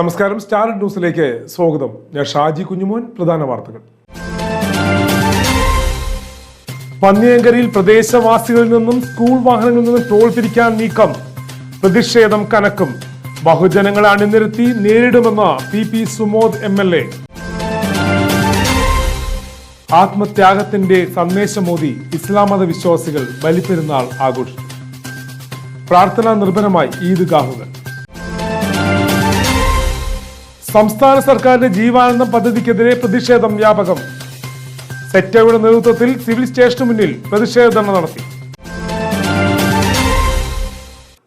നമസ്കാരം സ്റ്റാർ ന്യൂസിലേക്ക് സ്വാഗതം. ഞാൻ ഷാജി കുഞ്ഞുമോൻ പ്രധാന വാർത്തകൾ. പന്നിയങ്കരയിൽ പ്രദേശവാസികളിൽ നിന്നും സ്കൂൾ വാഹനങ്ങളിൽ നിന്നും ടോൾ പിരിക്കാൻ നീക്കം. പ്രതിഷേധം കനക്കും. ബഹുജനങ്ങളെ അണിനിരത്തി നേരിടുമെന്ന് P P Sumod M L A. ആത്മത്യാഗത്തിന്റെ സന്ദേശമോദി ഇസ്ലാം മത വിശ്വാസികൾ ബലിപ്പെരുന്നാൾ ആഘോഷിച്ചു. പ്രാർത്ഥനാ നിർഭരമായി ഈദ്ഗാഹുകൾ സംസ്ഥാന സർക്കാരിന്റെ ജീവാനന്ദം പദ്ധതിക്കെതിരെ പ്രതിഷേധം വ്യാപകം. സെറ്റയുടെ നേതൃത്വത്തിൽ സിവിൽ സ്റ്റേഷന് മുന്നിൽ പ്രതിഷേധ ധർണ നടത്തി.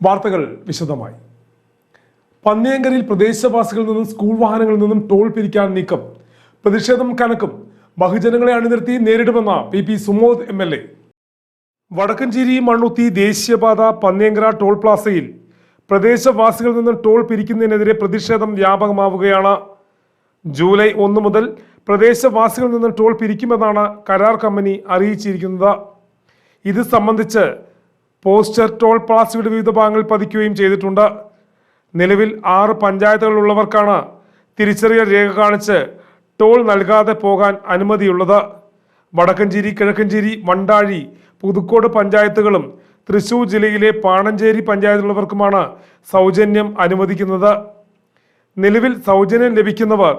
വാർത്തകൾ വിശദമായി. പന്നിയങ്കരിൽ പ്രദേശവാസികളിൽ നിന്നും സ്കൂൾ വാഹനങ്ങളിൽ നിന്നും ടോൾ പിരിക്കാൻ നീക്കം. പ്രതിഷേധം കനക്കും. ബഹുജനങ്ങളെ അണിനിർത്തി നേരിടുമെന്ന P P Sumod M L A. Vadakkanchery Mannuthy ദേശീയപാത പന്നിയങ്കര ടോൾ പ്ലാസയിൽ പ്രദേശവാസികളിൽ നിന്ന് ടോൾ പിരിക്കുന്നതിനെതിരെ പ്രതിഷേധം വ്യാപകമാവുകയാണ്. ജൂലൈ ഒന്ന് മുതൽ പ്രദേശവാസികളിൽ നിന്ന് ടോൾ പിരിക്കുമെന്നാണ് കരാർ കമ്പനി അറിയിച്ചിരിക്കുന്നത്. ഇത് സംബന്ധിച്ച് പോസ്റ്റർ ടോൾ പ്ലാസയുടെ വിവിധ ഭാഗങ്ങളിൽ പതിക്കുകയും ചെയ്തിട്ടുണ്ട്. നിലവിൽ ആറ് പഞ്ചായത്തുകളുള്ളവർക്കാണ് തിരിച്ചറിയൽ രേഖ കാണിച്ച് ടോൾ നൽകാതെ പോകാൻ അനുമതിയുള്ളത്. വടക്കഞ്ചേരി കിഴക്കഞ്ചേരി വണ്ടാഴി പുതുക്കോട് പഞ്ചായത്തുകളും തൃശൂർ ജില്ലയിലെ പാണഞ്ചേരി പഞ്ചായത്തിലുള്ളവർക്കുമാണ് സൗജന്യം അനുവദിക്കുന്നത്. നിലവിൽ സൗജന്യം ലഭിക്കുന്നവർ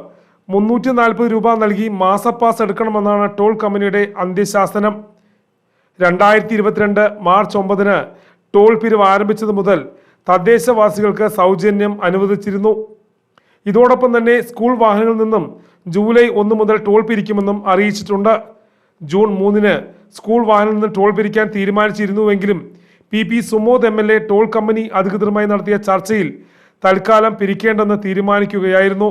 മുന്നൂറ്റി നാൽപ്പത് രൂപ നൽകി മാസപ്പാസ് എടുക്കണമെന്നാണ് ടോൾ കമ്പനിയുടെ അന്ത്യശാസനം. രണ്ടായിരത്തി ഇരുപത്തിരണ്ട് മാർച്ച് ഒമ്പതിന് ടോൾ പിരിവ് ആരംഭിച്ചത് മുതൽ തദ്ദേശവാസികൾക്ക് സൗജന്യം അനുവദിച്ചിരുന്നു. ഇതോടൊപ്പം തന്നെ സ്കൂൾ വാഹനങ്ങളിൽ നിന്നും ജൂലൈ ഒന്ന് മുതൽ ടോൾ പിരിക്കുമെന്നും അറിയിച്ചിട്ടുണ്ട്. ജൂൺ മൂന്നിന് സ്കൂൾ വാഹനങ്ങളിൽ നിന്ന് ടോൾ പിരിക്കാൻ തീരുമാനിച്ചിരുന്നുവെങ്കിലും P P Sumod M L A toll company അധികൃതരുമായി നടത്തിയ ചർച്ചയിൽ തൽക്കാലം പിരിക്കേണ്ടെന്ന് തീരുമാനിക്കുകയായിരുന്നു.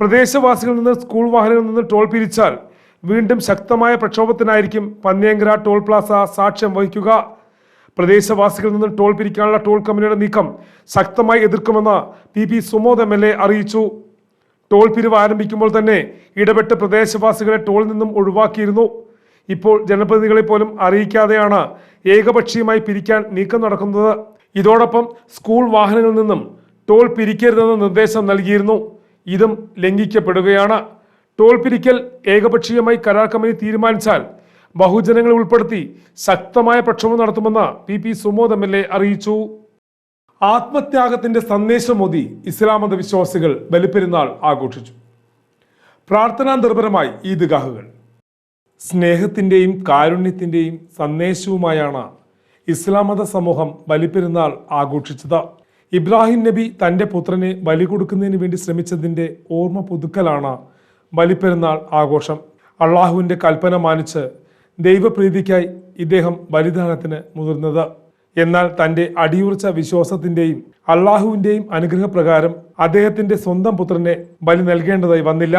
പ്രദേശവാസികളിൽ നിന്ന് സ്കൂൾ വാഹനങ്ങളിൽ നിന്ന് ടോൾ പിരിച്ചാൽ വീണ്ടും ശക്തമായ പ്രക്ഷോഭത്തിനായിരിക്കും പന്നിയങ്കര ടോൾ പ്ലാസ സാക്ഷ്യം വഹിക്കുക. പ്രദേശവാസികളിൽ നിന്ന് ടോൾ പിരിക്കാനുള്ള ടോൾ കമ്പനിയുടെ നീക്കം ശക്തമായി എതിർക്കുമെന്ന് P P Sumod M L A അറിയിച്ചു. ടോൾ പിരിവ് ആരംഭിക്കുമ്പോൾ തന്നെ ഇടപെട്ട് പ്രദേശവാസികളെ ടോളിൽ നിന്നും ഒഴിവാക്കിയിരുന്നു. ഇപ്പോൾ ജനപ്രതിനിധികളെ പോലും അറിയിക്കാതെയാണ് ഏകപക്ഷീയമായി പിരിക്കാൻ നീക്കം നടക്കുന്നത്. ഇതോടൊപ്പം സ്കൂൾ വാഹനങ്ങളിൽ നിന്നും ടോൾ പിരിക്കരുതെന്ന നിർദ്ദേശം നൽകിയിരുന്നു. ഇതും ലംഘിക്കപ്പെടുകയാണ്. ടോൾ പിരിക്കൽ ഏകപക്ഷീയമായി കരാർ കമ്പനി തീരുമാനിച്ചാൽ ബഹുജനങ്ങളെ ഉൾപ്പെടുത്തി ശക്തമായ പ്രക്ഷോഭം നടത്തുമെന്ന് P P Sumod M L A അറിയിച്ചു. ആത്മത്യാഗത്തിന്റെ സന്ദേശമോദി ഇസ്ലാം മത വിശ്വാസികൾ ബലിപ്പെരുന്നാൾ ആഘോഷിച്ചു. പ്രാർത്ഥനാ നിർഭരമായി ഈദ്ഗാഹുകൾ. സ്നേഹത്തിന്റെയും കാരുണ്യത്തിന്റെയും സന്ദേശവുമായാണ് ഇസ്ലാം മത സമൂഹം ബലിപ്പെരുന്നാൾ ആഘോഷിച്ചത്. ഇബ്രാഹിം നബി തന്റെ പുത്രനെ ബലി കൊടുക്കുന്നതിന് വേണ്ടി ശ്രമിച്ചതിന്റെ ഓർമ്മ പുതുക്കലാണ് ബലിപ്പെരുന്നാൾ ആഘോഷം. അള്ളാഹുവിന്റെ കൽപ്പന മാനിച്ച് ദൈവപ്രീതിക്കായി ഇദ്ദേഹം ബലിദാനത്തിന് മുതിർന്നത്. എന്നാൽ തന്റെ അടിയുറച്ച വിശ്വാസത്തിന്റെയും അള്ളാഹുവിന്റെയും അനുഗ്രഹപ്രകാരം അദ്ദേഹത്തിന്റെ സ്വന്തം പുത്രനെ ബലി നൽകേണ്ടതായി വന്നില്ല.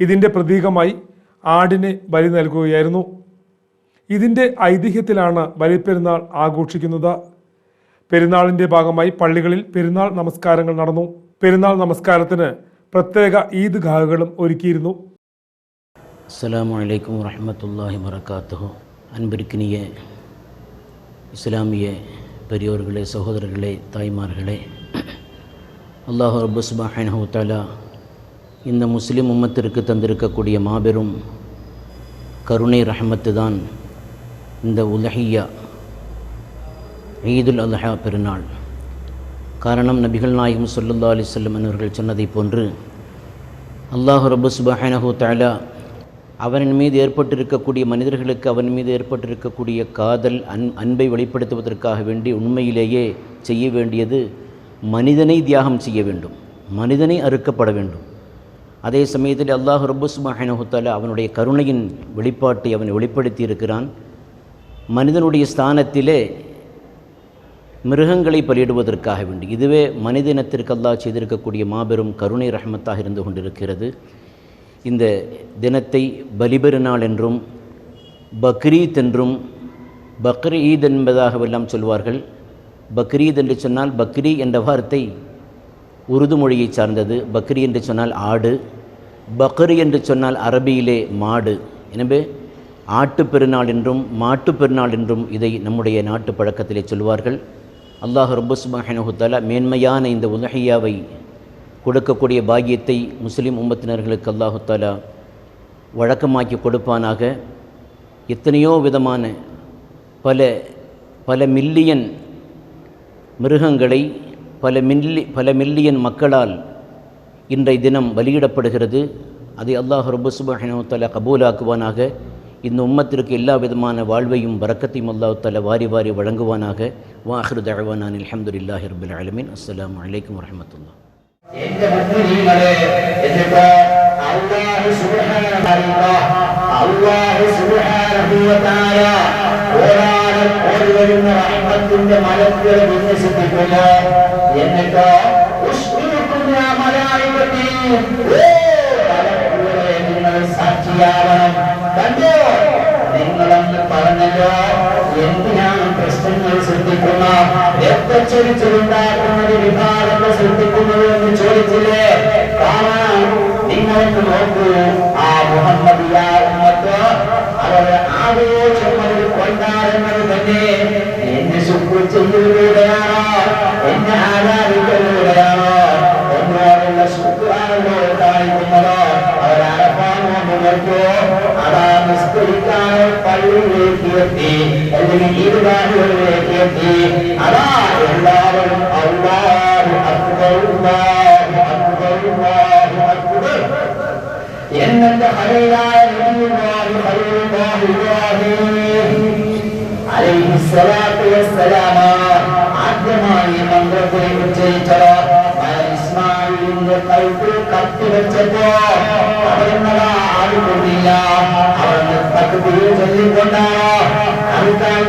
ഇതിന്റെ പ്രതീകമായി ആടിനെ ബലി നൽകുകയായിരുന്നു. ഇതിന്റെ ഐതിഹ്യത്തിലാണ് ബലിപ്പെരുന്നാൾ ആഘോഷിക്കുന്നത്. പെരുന്നാളിന്റെ ഭാഗമായി പള്ളികളിൽ പെരുന്നാൾ നമസ്കാരങ്ങൾ നടന്നു. പെരുന്നാൾ നമസ്കാരത്തിന് പ്രത്യേക ഈദ് ഗാഹകളും ഒരുക്കിയിരുന്നു. അസ്സാം വലൈക്കും വാഹമത്തല്ലാഹി വർക്കാത്തു അൻപരിക്കിനിയെ ഇസ്ലാമിയെ பெரியோர்களே சகோதரர்களே தாய்மார்களே அல்லாஹ் ரபு சுப்ஹானஹு இந்த முஸ்லிம் உம்மத்திற்கு தந்திருக்கக்கூடிய மாபெரும் கருணை ரஹமத்து தான் இந்த உலஹியா ஈதுல் அல்ஹா பெருநாள். காரணம் நபிகள் நாயகம் சொல்லுல்லா அலி சொல்லம் அவர்கள் சொன்னதைப் போன்று அல்லாஹ் ரபு சுப்ஹானஹு அவனின் மீது ஏற்பட்டிருக்கக்கூடிய மனிதர்களுக்கு அவன் மீது ஏற்பட்டிருக்கக்கூடிய காதல் அன் அன்பை வெளிப்படுத்துவதற்காக வேண்டி உண்மையிலேயே செய்ய வேண்டியது மனிதனை தியாகம் செய்ய வேண்டும் மனிதனை அறுக்கப்பட வேண்டும். அதே சமயத்தில் அல்லாஹ் ரப்பு அவனுடைய கருணையின் வெளிப்பாட்டை அவன் வெளிப்படுத்தி இருக்கிறான் மனிதனுடைய ஸ்தானத்திலே மிருகங்களை பலியிடுவதற்காக வேண்டி. இதுவே மனித இனத்திற்கு அல்லாஹ் செய்திருக்கக்கூடிய மாபெரும் கருணை ரஹமத்தாக இருந்து கொண்டிருக்கிறது. இந்த தினத்தை பலிபெருநாள் என்றும் பக்ரீத் என்றும் பக்ரீத் என்பதாகவெல்லாம் சொல்வார்கள். பக்ரீத் என்று சொன்னால் பக்ரி என்ற வார்த்தை உருது மொழியை சார்ந்தது. பக்ரி என்று சொன்னால் ஆடு. பக்ரி என்று சொன்னால் அரபியிலே மாடு. எனவே ஆட்டுப் பெருநாள் என்றும் மாட்டுப் பெருநாள் என்றும் இதை நம்முடைய நாட்டு பழக்கத்திலே சொல்வார்கள். அல்லாஹ் ரபுஸ் சுப்ஹானஹு மேன்மையான இந்த உலகையாவை கொடுக்கக்கூடிய பாக்கியத்தை முஸ்லீம் உம்மத்தினர்களுக்கு அல்லாஹு தாலா வழக்கமாக்கி கொடுப்பானாக. எத்தனையோ விதமான பல பல மில்லியன் மிருகங்களை பல மில்லி பல மில்லியன் மக்களால் இன்றைய தினம் பலியிடப்படுகிறது. அதை அல்லாஹ் ரபு சுபஹானு கபூலாக்குவானாக. இந்த உம்மத்திற்கு எல்லா விதமான வாழ்வையும் வரக்கத்தையும் அல்லாஹ் வாரி வாரி வழங்குவானாக. வாஹரு தழவானான் அலமதுல்லாஹி ரபுல் அலமின் அஸ்லாம் வலைக்கம் வரமத்துல்லா എന്റെ മുസ്ലിങ്ങളെ എന്നിട്ട് അള്ളാഹു സുബ്ഹാനഹു അള്ളാഹു സുബ്ഹാനഹു വതആല ഓരാനും ഓടി വരുന്ന റഹ്മത്തിന്റെ മലക്കുകളെ വിന്യസിപ്പിക്കുന്നു. എന്നിട്ട് നിങ്ങൾ സാക്ഷിയാവണം. കണ്ടോ? നിങ്ങളെന്ന് പറഞ്ഞല്ലോ. പ്രശ്നങ്ങൾ സൃഷ്ടിക്കുന്ന രക്തച്ചൊരിച്ചിലുണ്ടാക്കുന്നത് വിഭാഗങ്ങൾ ശ്രദ്ധിക്കുന്നത് എന്ന് ചോദിച്ചില്ലേ? കാണാൻ നിങ്ങൾക്ക് നോക്കൂ ആ മുഹമ്മദിയാകുന്നത് അവരുടെ ആവേശം അവർ കൊണ്ടാടുന്നത് തന്നെ എന്നെ ശുക്ർ ചെയ്യലിലൂടെയാണോ എന്നെ ആരാധിക്കലിലൂടെയാണോ? എന്നോടുള്ള ശുക്രാണോ കാണിക്കുന്നതോ? അവരപ്പാണോ നോക്കോ അതാ നിസ്കരിക്കാനോ പള്ളിയിലേക്ക് എത്തി. அதில் ஈடுபாடு ஒருவரை ஏற்றி அலா எல்லாரும் அல்லாஹ் அக்பருல்லாஹ் அக்பருல்லாஹ் அக்பர் என்னெந்த ஹலையிலாய் நபியுல்லாஹி ஹலையுல்லாஹி இப்ராஹிம் அலைஹி ஸலாத்து வஸ்ஸலாம ஆத்மாவிய மந்திரத்தை உச்சரித்தார் இஸ்மாயிலின் கழுத்து கட்டி வச்சப்போ அவர் சொல்லிக் கொண்டாரா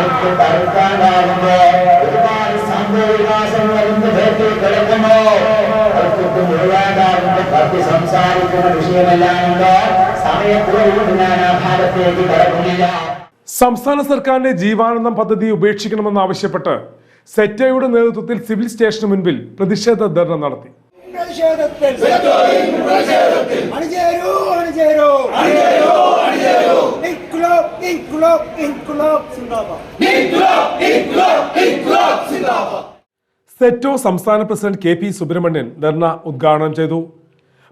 അവർക്ക് തടുക്കാനാകുമ്പോ ഒരുപാട് സംഭവ കിടക്കുമ്പോ അവർക്കൊക്കെ മുഴുവാണ്ടാകുമ്പോ കത്തി സംസാരിക്കുന്ന വിഷയമല്ലാണ്ട് സമയത്തോടുകൂടി ഞാൻ ആ ഭാഗത്തേക്ക് കടക്കുന്നില്ല. സംസ്ഥാന സർക്കാരിന്റെ ജീവാനന്ദം പദ്ധതി ഉപേക്ഷിക്കണമെന്നാവശ്യപ്പെട്ട് സെറ്റയുടെ നേതൃത്വത്തിൽ സിവിൽ സ്റ്റേഷന് മുൻപിൽ പ്രതിഷേധ ധർണ നടത്തി. പ്രതിഷേധത്തിൽ. അണിചേരൂ അണിചേരൂ. ഇൻക്ലാബ് ഇൻക്ലാബ് ഇൻക്ലാബ് സിന്ദാബാദ്. സെറ്റോ സംസ്ഥാന president K P Subramanian dharna ഉദ്ഘാടനം ചെയ്തു.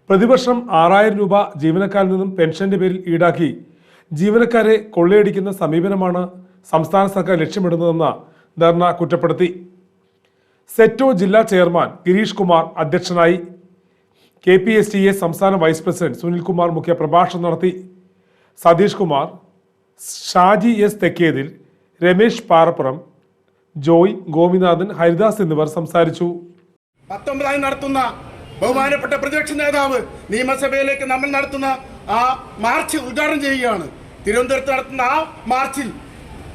പ്രതിവർഷം ആറായിരം രൂപ ജീവനക്കാരിൽ നിന്നും പെൻഷന്റെ പേരിൽ ഈടാക്കി. ജീവനക്കാരെ കൊള്ളയടിക്കുന്ന സമീപനമാണ് സംസ്ഥാന സർക്കാർ ലക്ഷ്യമിടുന്നതെന്ന് ധർണ കുറ്റപ്പെടുത്തി. സെറ്റോ ജില്ലാ ചെയർമാൻ ഗിരീഷ് കുമാർ അധ്യക്ഷനായി. K P S T A സംസ്ഥാന വൈസ് പ്രസിഡന്റ് സുനിൽകുമാർ മുഖ്യ പ്രഭാഷണം നടത്തി. സതീഷ് കുമാർ ഷാജി എസ് തെക്കേതിൽ രമേശ് പാറപ്പുറം ജോയ് ഗോപിനാഥൻ ഹരിദാസ് എന്നിവർ സംസാരിച്ചു. പത്തൊമ്പതായി നടത്തുന്ന ബഹുമാനപ്പെട്ട പ്രതിപക്ഷ നേതാവ് നിയമസഭയിലേക്ക് നമ്മൾ നടത്തുന്ന ആ മാർച്ച് ഉദ്ഘാടനം ചെയ്യുകയാണ്. തിരുവനന്തപുരത്ത് നടത്തുന്ന ആ മാർച്ചിൽ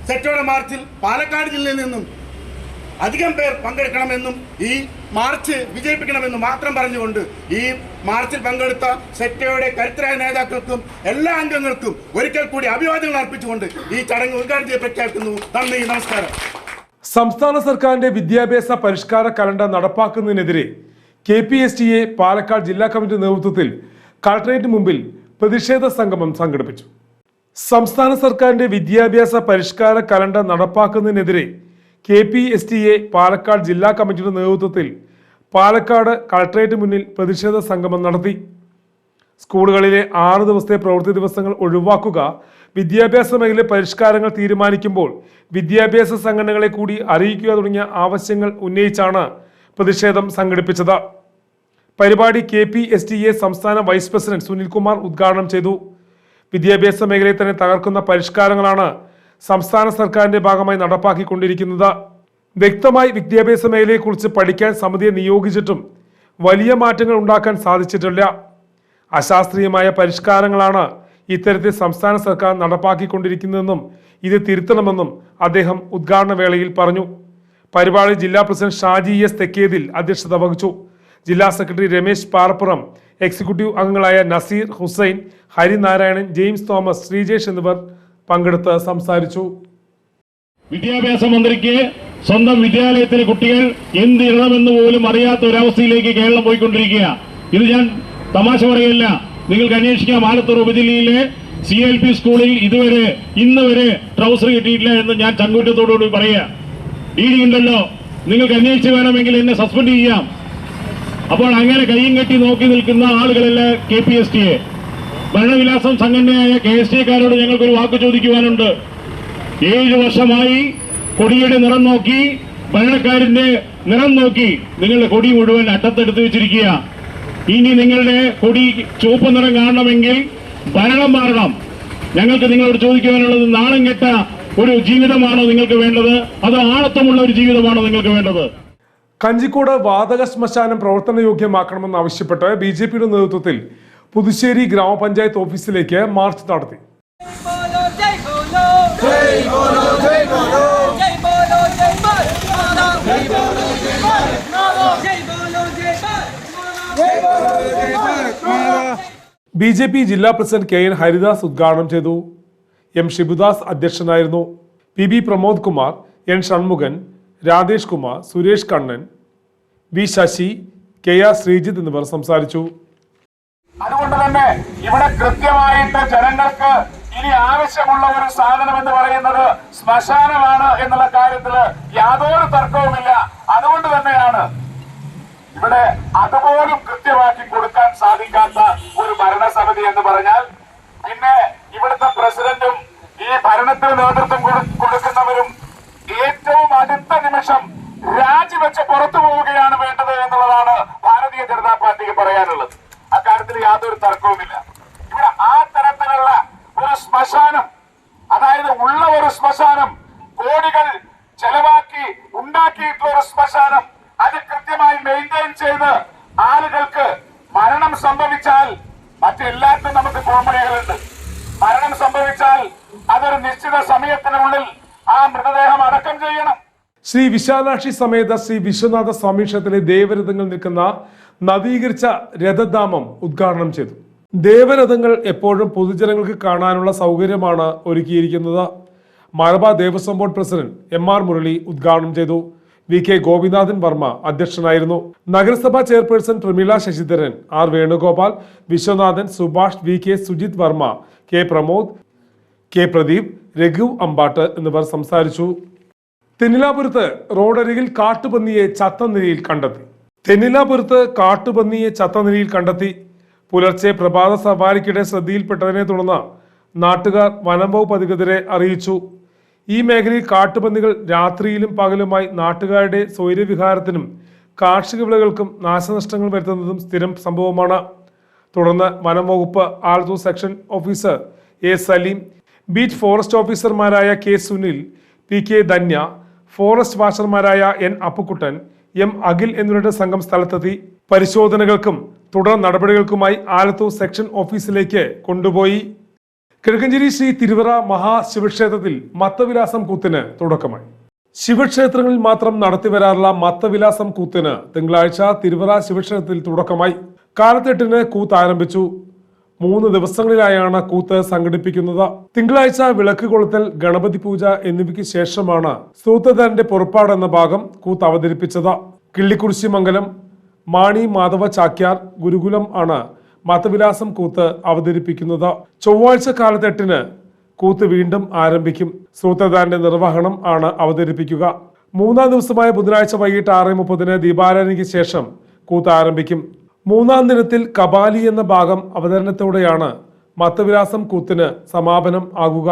സെറ്റോടെ മാർച്ചിൽ പാലക്കാട് ജില്ലയിൽ നിന്നും അധികം പേർ പങ്കെടുക്കണമെന്നും ഈ മാർച്ച് വിജയിപ്പിക്കണമെന്നും മാത്രം പറഞ്ഞുകൊണ്ട് ഈ മാർച്ചിൽ പങ്കെടുത്ത സെറ്റയുടെ കരുത്തരായ നേതാക്കൾക്കും എല്ലാ അംഗങ്ങൾക്കും ഒരിക്കൽ കൂടി അഭിവാദ്യങ്ങൾ അർപ്പിച്ചുകൊണ്ട് ഈ ചടങ്ങ് ഉദ്ഘാടനം ചെയ്ത് പ്രഖ്യാപിക്കുന്നു. നന്ദി നമസ്കാരം. സംസ്ഥാന സർക്കാരിന്റെ വിദ്യാഭ്യാസ പരിഷ്കാര calendar നടപ്പാക്കുന്നതിനെതിരെ K P S T A Palakkad ജില്ലാ കമ്മിറ്റി നേതൃത്വത്തിൽ കളക്ടറേറ്റ് മുമ്പിൽ പ്രതിഷേധ സംഗമം സംഘടിപ്പിച്ചു. സംസ്ഥാന സർക്കാരിന്റെ വിദ്യാഭ്യാസ പരിഷ്കാര calendar നടപ്പാക്കുന്നതിനെതിരെ K P S T A Palakkad ജില്ലാ കമ്മിറ്റിയുടെ നേതൃത്വത്തിൽ പാലക്കാട് കളക്ടറേറ്റ് മുന്നിൽ പ്രതിഷേധ സംഗമം നടത്തി. സ്കൂളുകളിലെ ആറ് ദിവസത്തെ പ്രവൃത്തി ദിവസങ്ങൾ ഒഴിവാക്കുക വിദ്യാഭ്യാസ മേഖലയിലെ പരിഷ്കാരങ്ങൾ തീരുമാനിക്കുമ്പോൾ വിദ്യാഭ്യാസ സംഘടനകളെ കൂടി അറിയിക്കുക തുടങ്ങിയ ആവശ്യങ്ങൾ ഉന്നയിച്ചാണ് പ്രതിഷേധം സംഘടിപ്പിച്ചത്. പരിപാടി K P S T A സംസ്ഥാന വൈസ് പ്രസിഡന്റ് സുനിൽകുമാർ ഉദ്ഘാടനം ചെയ്തു. വിദ്യാഭ്യാസ മേഖലയെ തന്നെ തകർക്കുന്ന പരിഷ്കാരങ്ങളാണ് സംസ്ഥാന സർക്കാരിന്റെ ഭാഗമായി നടപ്പാക്കിക്കൊണ്ടിരിക്കുന്നത്. വ്യക്തമായി വിദ്യാഭ്യാസ മേഖലയെക്കുറിച്ച് പഠിക്കാൻ സമിതിയെ നിയോഗിച്ചിട്ടും വലിയ മാറ്റങ്ങൾ ഉണ്ടാക്കാൻ സാധിച്ചിട്ടില്ല. അശാസ്ത്രീയമായ പരിഷ്കാരങ്ങളാണ് ഇത്തരത്തിൽ സംസ്ഥാന സർക്കാർ നടപ്പാക്കിക്കൊണ്ടിരിക്കുന്നതെന്നും ഇത് തിരുത്തണമെന്നും അദ്ദേഹം ഉദ്ഘാടന വേളയിൽ പറഞ്ഞു. പരിപാടി ജില്ലാ പ്രസിഡന്റ് ഷാജി എസ് തെക്കേതിൽ അധ്യക്ഷത വഹിച്ചു. ജില്ലാ സെക്രട്ടറി രമേശ് പാറപ്പുറം എക്സിക്യൂട്ടീവ് അംഗങ്ങളായ നസീർ ഹുസൈൻ ഹരിനാരായണൻ ജെയിംസ് തോമസ് ശ്രീജേഷ് എന്നിവർ പങ്കെടുത്ത് സംസാരിച്ചു. വിദ്യാഭ്യാസ മന്ത്രിക്ക് സ്വന്തം വിദ്യാലയത്തിലെ കുട്ടികൾ എന്ത് ഇടണമെന്ന് പോലും അറിയാത്ത ഒരവസ്ഥയിലേക്ക് കേരളം പോയിക്കൊണ്ടിരിക്കുക ഇത് ഞാൻ തമാശ പറയല്ല. നിങ്ങൾക്ക് അന്വേഷിക്കാം. ആലത്തൂർ ഉപജില്ലയിലെ സി എൽ പി സ്കൂളിൽ ഇതുവരെ ഇന്ന് വരെ ട്രൗസർ കിട്ടിയിട്ടില്ല എന്ന് ഞാൻ ചങ്കൂറ്റത്തോടുകൂടി പറയാ. ഡി ഡി ഉണ്ടല്ലോ. നിങ്ങൾക്ക് അന്വേഷിച്ച് വേണമെങ്കിൽ എന്നെ സസ്പെൻഡ് ചെയ്യാം. അപ്പോൾ അങ്ങനെ കയ്യും കെട്ടി നോക്കി നിൽക്കുന്ന ആളുകളല്ല കെ പി എസ് ടിയെ ഭരണവിലാസം സംഘടനയായ കെ എസ് ടിക്കാരോട് ഞങ്ങൾക്കൊരു വാക്ക് ചോദിക്കുവാനുണ്ട്. ഏഴ് വർഷമായി കൊടിയുടെ നിറം നോക്കി ഭരണക്കാരന്റെ നിറം നോക്കി നിങ്ങളുടെ കൊടി മുഴുവൻ അറ്റത്തെടുത്ത് വെച്ചിരിക്കുക. ഇനി നിങ്ങളുടെ കൊടി ചുവപ്പ് നിറം കാണണമെങ്കിൽ ഭരണം മാറണം. ഞങ്ങൾക്ക് നിങ്ങളോട് ചോദിക്കുവാനുള്ളത് നാണം കെട്ട ഒരു ജീവിതമാണോ നിങ്ങൾക്ക് വേണ്ടത്? അതോ ആഴത്വമുള്ള ഒരു ജീവിതമാണോ നിങ്ങൾക്ക് വേണ്ടത്? കഞ്ചിക്കോട് വാതക ശ്മശാനം പ്രവർത്തനയോഗ്യമാക്കണമെന്ന് ആവശ്യപ്പെട്ട് ബി ജെ പിയുടെ നേതൃത്വത്തിൽ പുതുശ്ശേരി ഗ്രാമപഞ്ചായത്ത് ഓഫീസിലേക്ക് മാർച്ച് നടത്തി. ബി ജെ പി ജില്ലാ പ്രസിഡന്റ് കെ എൻ ഹരിദാസ് ഉദ്ഘാടനം ചെയ്തു. എം ഷിബുദാസ് അധ്യക്ഷനായിരുന്നു. P B Pramod Kumar N Shanmukhan Radhesh Kumar Suresh Kannan V Sasi K R Sreejith എന്നിവർ സംസാരിച്ചു. അതുകൊണ്ട് തന്നെ ഇവിടെ കൃത്യമായിട്ട് ജനങ്ങൾക്ക് ഇനി ആവശ്യമുള്ള ഒരു സാധനം എന്ന് പറയുന്നത് ശ്മശാനമാണ് എന്നുള്ള കാര്യത്തിൽ യാതൊരു തർക്കവുമില്ല. അതുകൊണ്ട് തന്നെയാണ് ഇവിടെ അതുപോലും കൃത്യമാക്കി കൊടുക്കാൻ സാധിക്കാത്ത ഒരു ഭരണസമിതി എന്ന് പറഞ്ഞാൽ പിന്നെ ഇവിടുത്തെ പ്രസിഡന്റും ഈ ഭരണത്തിന് നേതൃത്വം കൊടുക്കുന്നവരും ഏറ്റവും അടുത്ത നിമിഷം ശ്രീ വിശാലാക്ഷി സമേത ശ്രീ വിശ്വനാഥ സ്വാമി ക്ഷേത്രത്തിലെ ദേവരഥങ്ങൾ നിൽക്കുന്ന നവീകരിച്ച രഥധാമം ഉദ്ഘാടനം ചെയ്തു. ദേവരഥങ്ങൾ എപ്പോഴും പൊതുജനങ്ങൾക്ക് കാണാനുള്ള സൗകര്യമാണ് ഒരുക്കിയിരിക്കുന്നത്. Malabar Devaswom board president M R Murali ഉദ്ഘാടനം ചെയ്തു. വി കെ ഗോപിനാഥൻ വർമ്മ അധ്യക്ഷനായിരുന്നു. നഗരസഭാ chairperson Prameela Sasidharan R Venugopal Viswanathan Subhash V K Sujith Varma K Pramod K Pradeep Raghu Ambat എന്നിവർ സംസാരിച്ചു. തെന്നിലാപുരത്ത് റോഡരികിൽ കാട്ടുപന്നിയെ ചത്ത നിലയിൽ കണ്ടെത്തി. തെന്നിലാപുരത്ത് കാട്ടുപന്നിയെ ചത്ത നിലയിൽ കണ്ടെത്തി. പുലർച്ചെ പ്രഭാത സവാരിക്കിടെ ശ്രദ്ധയിൽപ്പെട്ടതിനെ തുടർന്ന് നാട്ടുകാർ വനംവകുപ്പ് അധികൃതരെ അറിയിച്ചു. ഈ മേഖലയിൽ കാട്ടുപന്നികൾ രാത്രിയിലും പകലുമായി നാട്ടുകാരുടെ സ്വൈര്യവിഹാരത്തിനും കാർഷിക വിളകൾക്കും നാശനഷ്ടങ്ങൾ വരുത്തുന്നതും സ്ഥിരം സംഭവമാണ്. തുടർന്ന് വനം വകുപ്പ് section officer A Saleem beat forest ഓഫീസർമാരായ K Sunil P K Dhanya forest വാച്ചർമാരായ N Appukuttan M Akhil എന്നിവരുടെ സംഘം സ്ഥലത്തെത്തി പരിശോധനകൾക്കും തുടർ നടപടികൾക്കുമായി ആലത്തൂർ സെക്ഷൻ ഓഫീസിലേക്ക് കൊണ്ടുപോയി. കിഴക്കഞ്ചേരി ശ്രീ തിരുവറ മഹാശിവക്ഷേത്രത്തിൽ മത്തവിലാസം കൂത്തിന് തുടക്കമായി. ശിവക്ഷേത്രങ്ങളിൽ മാത്രം നടത്തിവരാറുള്ള മത്തവിലാസം കൂത്തിന് തിങ്കളാഴ്ച തിരുവറ ശിവക്ഷേത്രത്തിൽ തുടക്കമായി. കാലത്തെട്ടിന് കൂത്ത് ആരംഭിച്ചു മൂന്ന് ദിവസങ്ങളിലായാണ് കൂത്ത് സംഘടിപ്പിക്കുന്നത്. തിങ്കളാഴ്ച വിളക്ക് കൊളുത്തൽ ഗണപതി പൂജ എന്നിവയ്ക്ക് ശേഷമാണ് സൂത്രധാരന്റെ പുറപ്പാട് എന്ന ഭാഗം കൂത്ത് അവതരിപ്പിച്ചത്. കിള്ളിക്കുറിശി മംഗലം മാണി മാധവ ചാക്യാർ ഗുരുകുലം ആണ് മതവിലാസം കൂത്ത് അവതരിപ്പിക്കുന്നത്. ചൊവ്വാഴ്ച കാലത്തെട്ടിന് കൂത്ത് വീണ്ടും ആരംഭിക്കും. സൂത്രധാരന്റെ നിർവഹണം ആണ് അവതരിപ്പിക്കുക. മൂന്നാം ദിവസമായ ബുധനാഴ്ച വൈകിട്ട് ആറ് മുപ്പതിന് ദീപാരാധനയ്ക്ക് ശേഷം കൂത്ത് ആരംഭിക്കും. മൂന്നാം ദിനത്തിൽ കബാലി എന്ന ഭാഗം അവതരണത്തോടെയാണ് മത്തവിലാസം കൂത്തിന് സമാപനം ആകുക.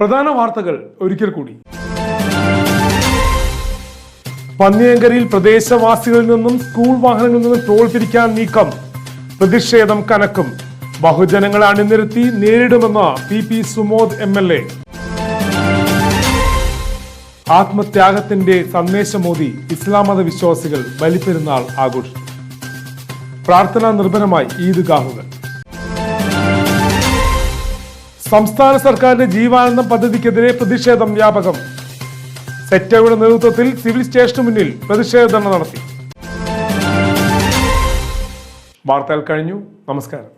പ്രധാന വാർത്തകൾ ഒരിക്കൽ കൂടി. പന്നിയങ്കരിയിൽ പ്രദേശവാസികളിൽ നിന്നും സ്കൂൾ വാഹനങ്ങളിൽ നിന്നും ടോൾ പിരിക്കാൻ നീക്കം. പ്രതിഷേധം കനക്കും. ബഹുജനങ്ങളെ അണിനിരത്തി നേരിടുമെന്ന് P P Sumod M L A. ആത്മത്യാഗത്തിന്റെ സന്ദേശമോദി ഇസ്ലാം മത വിശ്വാസികൾ ബലിപ്പെരുന്നാൾ ആഘോഷിച്ചു പ്രാർത്ഥനാ നിർഭരമായി ഈദ്ഗാഹുകൾ സംസ്ഥാന സർക്കാരിന്റെ ജീവാനന്ദം പദ്ധതിക്കെതിരെ പ്രതിഷേധം വ്യാപകം. സെറ്റയുടെ നേതൃത്വത്തിൽ സിവിൽ സ്റ്റേഷന് മുന്നിൽ പ്രതിഷേധ ധർണ നടത്തി. വാർത്തകൾ കഴിഞ്ഞു. നമസ്കാരം.